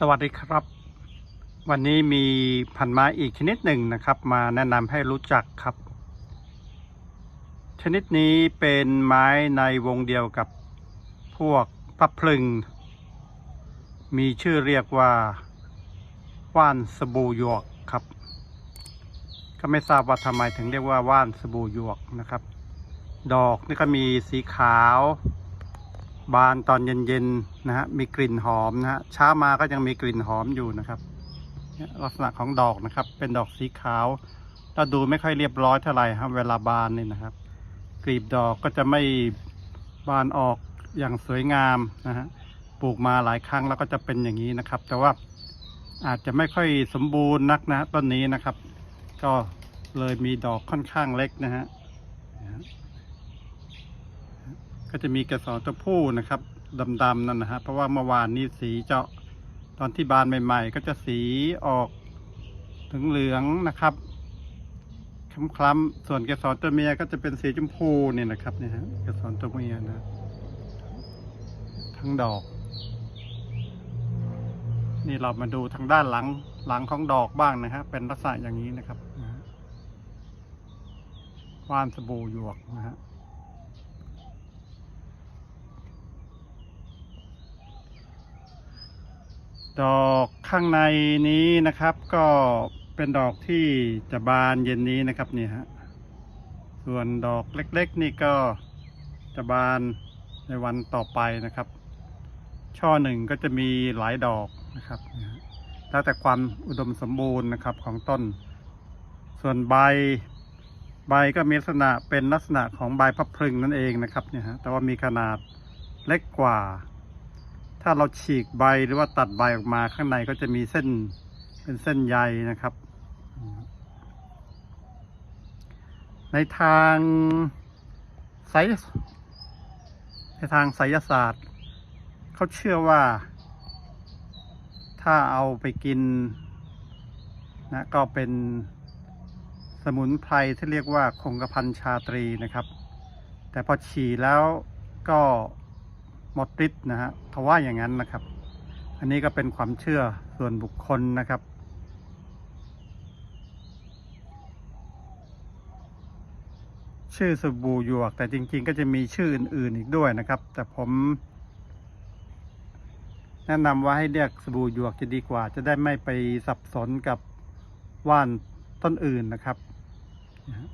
สวัสดีครับ วันนี้มีพันไม้อีกชนิดหนึ่งนะครับ มาแนะนำให้รู้จักครับ ชนิดนี้เป็นไม้ในวงเดียวกับพวกพับพลึง มีชื่อเรียกว่าว่านสบู่หยวกครับ ก็ไม่ทราบว่าทำไมถึงเรียกว่าว่านสบู่หยวกนะครับ ดอกนี่ก็มีสีขาว บานตอนเย็นๆนะฮะมีกลิ่นหอมนะฮะเช้ามาก็ยังมีกลิ่นหอมอยู่นะครับลักษณะของดอกนะครับ เป็นดอกสีขาวถ้าดูไม่ค่อยเรียบร้อยเท่าไหร่ครับเวลาบานนี่นะครับ กลีบดอกก็จะไม่บานออกอย่างสวยงามนะฮะปลูกมาหลายครั้งแล้วก็จะเป็นอย่างนี้นะครับ แต่ว่าอาจจะไม่ค่อยสมบูรณ์นักนะต้นนี้นะครับ ก็เลยมีดอกค่อนข้างเล็กนะฮะ ก็จะมีเกสรตัวผู้นะครับดำๆนั่นนะฮะเพราะว่าเมื่อวานนี้สีเจาะตอนที่บานใหม่ ๆ ก็จะสีออกถึงเหลืองนะครับคล้ำๆส่วนเกสรตัวเมียก็จะเป็นสีชมพูเนี่ยนะครับเนี่ยฮะเกสรตัวเมียนะ ทั้งดอก นี่เรามาดูทางด้านหลังหลังของดอกบ้างนะฮะเป็นลักษณะอย่างนี้นะครับนะว่านสบู่หยวกนะฮะ ดอกข้างในนี้นะครับ ก็เป็นดอกที่จะบานเย็นนี้นะครับนี่ฮะส่วนดอกเล็กๆ นี่ก็จะบานในวันต่อไปนะครับ ช่อหนึ่งก็จะมีหลายดอกนะครับแล้วแต่ความอุดมสมบูรณ์นะครับของต้น ส่วนใบใบก็มีลักษณะเป็นลักษณะของใบพับพลึงนั่นเองนะครับเนี่ยฮะแต่ว่ามีขนาดเล็กกว่า ถ้าเราฉีกใบหรือว่าตัดใบออกมาข้างในก็จะมีเส้นเป็นเส้นใยนะครับ ในทางไสในทางไสยศาสตร์ เขาเชื่อว่า ถ้าเอาไปกินนะก็เป็นสมุนไพรที่เรียกว่าคงกระพันชาตรีนะครับ แต่พอฉี่แล้วก็ มดฤทธิ์นะฮะเขาว่าอย่างนั้นนะครับ อันนี้ก็เป็นความเชื่อส่วนบุคคลนะครับ ชื่อสบู่หยวก แต่จริง ๆ ก็จะมีชื่ออื่น ๆอีกด้วยนะครับ แต่ผมแนะนำว่าให้เรียกสบู่หยวกจะดีกว่า จะได้ไม่ไปสับสนกับว่านต้นอื่นนะครับนะฮะ